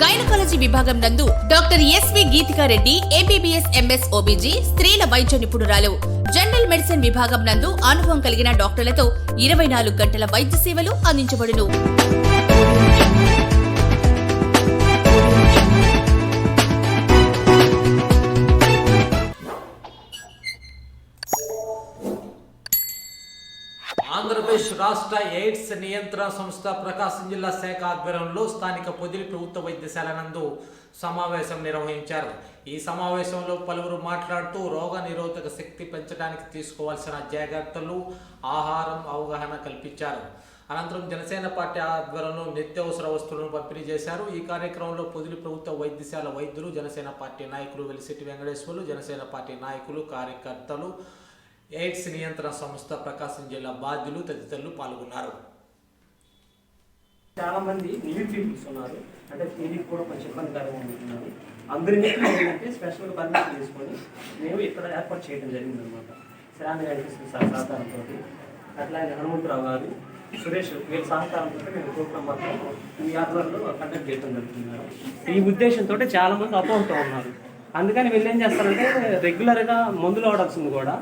Gynaecology విభాగం నందు doctor S V Geethika Reddy MBBS MS OBG స్త్రీల వైద్య నిపుణురాలు. జనరల్ మెడిసిన్ విభాగం నందు అనుభవం కలిగిన డాక్టర్లతో ఇరవై నాలుగు గంటల వైద్య సేవలు అందించబడును. ఆంధ్రప్రదేశ్ రాష్ట్ర ఎయిడ్స్ నియంత్రణ సంస్థ ప్రకాశం జిల్లా శాఖ ఆధ్వర్యంలో స్థానిక పొదిలి ప్రభుత్వ వైద్యశాల నందు సమావేశం నిర్వహించారు. ఈ సమావేశంలో పలువురు మాట్లాడుతూ రోగ నిరోధక శక్తి పెంచడానికి తీసుకోవాల్సిన జాగ్రత్తలు ఆహారం అవగాహన కల్పించారు. అనంతరం జనసేన పార్టీ ఆధ్వర్యంలో నిత్యావసర వస్తువులను పంపిణీ చేశారు. ఈ కార్యక్రమంలో పొదిలి ప్రభుత్వ వైద్యశాల వైద్యులు జనసేన పార్టీ నాయకులు వెలిసిటి వెంకటేశ్వర్లు జనసేన పార్టీ నాయకులు కార్యకర్తలు ఎయిడ్స్ నియంత్రణ సంస్థ ప్రకాశం జిల్లా బాధ్యులు తదితరులు పాల్గొన్నారు. చాలామంది మంది పీపుల్స్ ఉన్నారు అంటే దీనికి కూడా కొంచెం ఇబ్బందికరంగా ఉంటున్నారు అందరినీ ఏంటంటే స్పెషల్ పర్మిషన్ తీసుకొని మేము ఇక్కడ ఏర్పాటు చేయడం జరిగింది అనమాట శ్రాంతి కనిపిస్తుంది సార్ సహకారంతో అట్లాగే హనుమంతరావు గారు సురేష్ వీళ్ళ సహకారంతో మేము ప్రోగ్రామ్ మొత్తం ఈ ఆధ్వర్యంలో కండక్ట్ చేయడం జరుగుతున్నారు. ఈ ఉద్దేశంతో చాలామంది అపోహతో ఉన్నారు. అందుకని వీళ్ళు ఏం చేస్తారంటే రెగ్యులర్గా మందులు వాడాల్సింది కూడా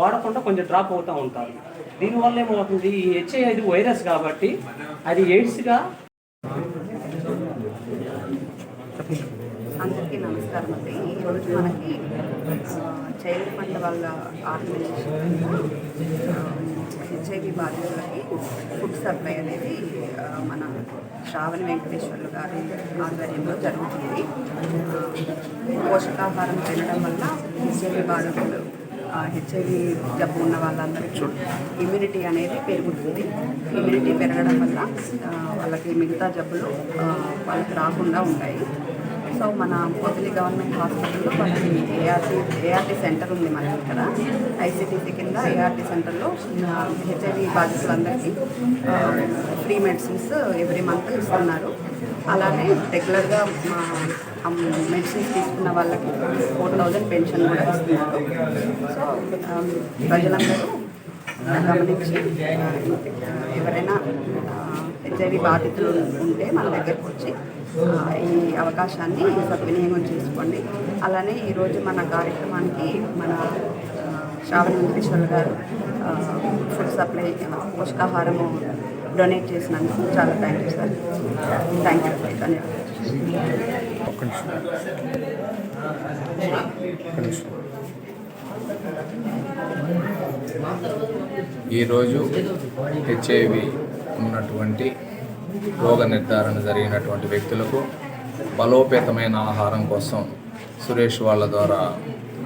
వాడకుండా కొంచెం డ్రాప్ అవుతూ ఉంటారు. దీనివల్ల ఏమవుతుంది ఈ హెచ్ఐ ఇది వైరస్ కాబట్టి అది ఎయిడ్స్గా అందరికీ నమస్కారం అండి. ఈరోజు మనకి చైల్డ్ ఫండ్ వాళ్ళ ఆర్గనైజేషన్ హెచ్ఐవి బాధితులకి ఫుడ్ సప్లై అనేది మన శ్రావణ వెంకటేశ్వర్లు గారి ఆధ్వర్యంలో జరుగుతుంది. పోషకాహారం తినడం వల్ల హెచ్ఐవి బాధితులు హెచ్ఐవి జబ్బు ఉన్న వాళ్ళందరికీ ఇమ్యూనిటీ అనేది పెరుగుతుంది. ఇమ్యూనిటీ పెరగడం వల్ల వాళ్ళకి మిగతా జబ్బులు వాళ్ళకి రాకుండా ఉంటాయి. సో మన పొదిలి గవర్నమెంట్ హాస్పిటల్లో మనకి ఏఆర్టీ ఏఆర్టీ సెంటర్ ఉంది మనకి ఇక్కడ. ఐసీటీసీ కింద ఏఆర్టీ సెంటర్లో హెచ్ఐవి బాధితులందరికీ ఫ్రీ మెడిసిన్స్ ఎవ్రీ మంత్ ఇస్తున్నారు. అలానే రెగ్యులర్గా మా మెడిసిన్స్ తీసుకున్న వాళ్ళకి ఫోర్ థౌజండ్ పెన్షన్ కూడా ఇస్తున్నారు. సో um, ప్రజలందరూ గమనించి ఎవరైనా హెచ్ఐవి బాధితులు ఉంటే మన దగ్గరకు వచ్చి ఈ అవకాశాన్ని సద్వినియోగం చేసుకోండి. అలానే ఈరోజు మన కార్యక్రమానికి మన శ్రావణ వెంకటేశ్వర గారు ఫుడ్ సప్లై పోషకాహారము డొనేట్ చేసినందుకు చాలా thank you sir thank you ధన్యవాదాలు. ఈరోజు హెచ్ఐవి ఉన్నటువంటి రోగ నిర్ధారణ జరిగినటువంటి వ్యక్తులకు బలోపేతమైన ఆహారం కోసం సురేష్ వాళ్ళ ద్వారా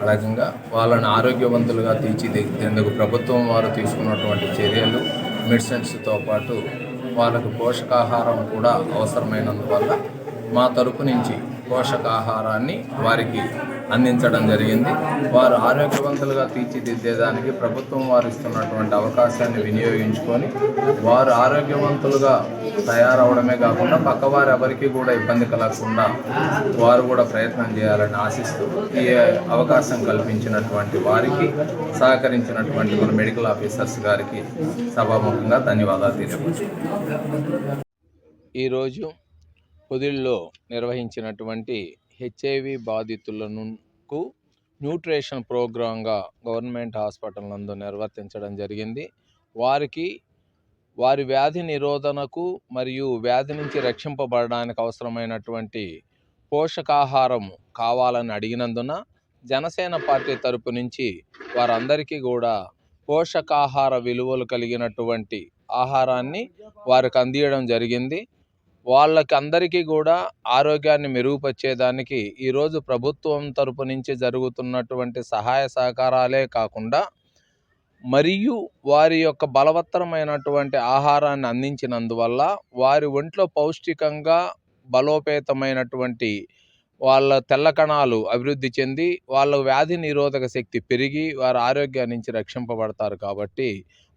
అడగంగా వాళ్ళని ఆరోగ్యవంతులుగా తీర్చిదిద్దేందుకు ప్రభుత్వం వారు తీసుకున్నటువంటి చర్యలు మెడిసిన్స్తో పాటు వాళ్ళకు పోషకాహారం కూడా అవసరమైనందువల్ల మా తరపు నుంచి పోషకాహారాన్ని వారికి అందించడం జరిగింది. వారు ఆరోగ్యవంతులుగా తీర్చిదిద్దేదానికి ప్రభుత్వం వారు ఇస్తున్నటువంటి అవకాశాన్ని వినియోగించుకొని వారు ఆరోగ్యవంతులుగా తయారవడమే కాకుండా పక్కవారు ఎవరికి కూడా ఇబ్బంది కలగకుండా వారు కూడా ప్రయత్నం చేయాలని ఆశిస్తూ ఈ అవకాశం కల్పించినటువంటి వారికి సహకరించినటువంటి మన మెడికల్ ఆఫీసర్స్ గారికి సభాముఖంగా ధన్యవాదాలు తెలియపరుచుకుంటున్నాను. ఈరోజు పొదిల్లో నిర్వహించినటువంటి హెచ్ఐవి బాధితులకు న్యూట్రిషన్ ప్రోగ్రాంగా గవర్నమెంట్ హాస్పిటల్ నందు నిర్వర్తించడం జరిగింది. వారికి వారి వ్యాధి నిరోధనకు మరియు వ్యాధి నుంచి రక్షింపబడడానికి అవసరమైనటువంటి పోషకాహారం కావాలని అడిగినందున జనసేన పార్టీ తరపు నుంచి వారందరికీ కూడా పోషకాహార విలువలు కలిగినటువంటి ఆహారాన్ని వారికి అందియడం జరిగింది. వాళ్ళకి అందరికీ కూడా ఆరోగ్యాన్ని మెరుగుపరిచేదానికి ఈరోజు ప్రభుత్వం తరపు నుంచి జరుగుతున్నటువంటి సహాయ సహకారాలే కాకుండా మరియు వారి యొక్క బలవత్తరమైనటువంటి ఆహారాన్ని అందించినందువల్ల వారి ఒంట్లో పౌష్టికంగా బలోపేతమైనటువంటి వాళ్ళ తెల్ల కణాలు అభివృద్ధి చెంది వాళ్ళ వ్యాధి నిరోధక శక్తి పెరిగి వారి ఆరోగ్యం నుంచి రక్షింపబడతారు కాబట్టి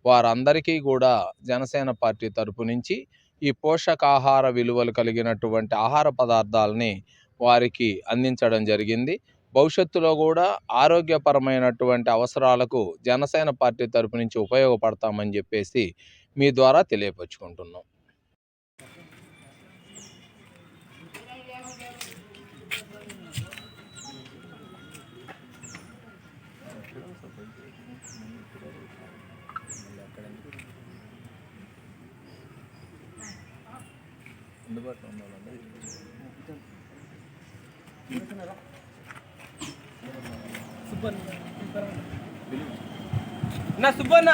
వారందరికీ కూడా జనసేన పార్టీ తరపు నుంచి ఈ పోషకాహార విలువలు కలిగినటువంటి ఆహార పదార్థాలని వారికి అందించడం జరిగింది. భవిష్యత్తులో కూడా ఆరోగ్యపరమైనటువంటి అవసరాలకు జనసేన పార్టీ తరపు నుంచి ఉపయోగపడతామని చెప్పేసి మీ ద్వారా తెలియపరుచుకుంటున్నాం. నా సుబ్బన్న!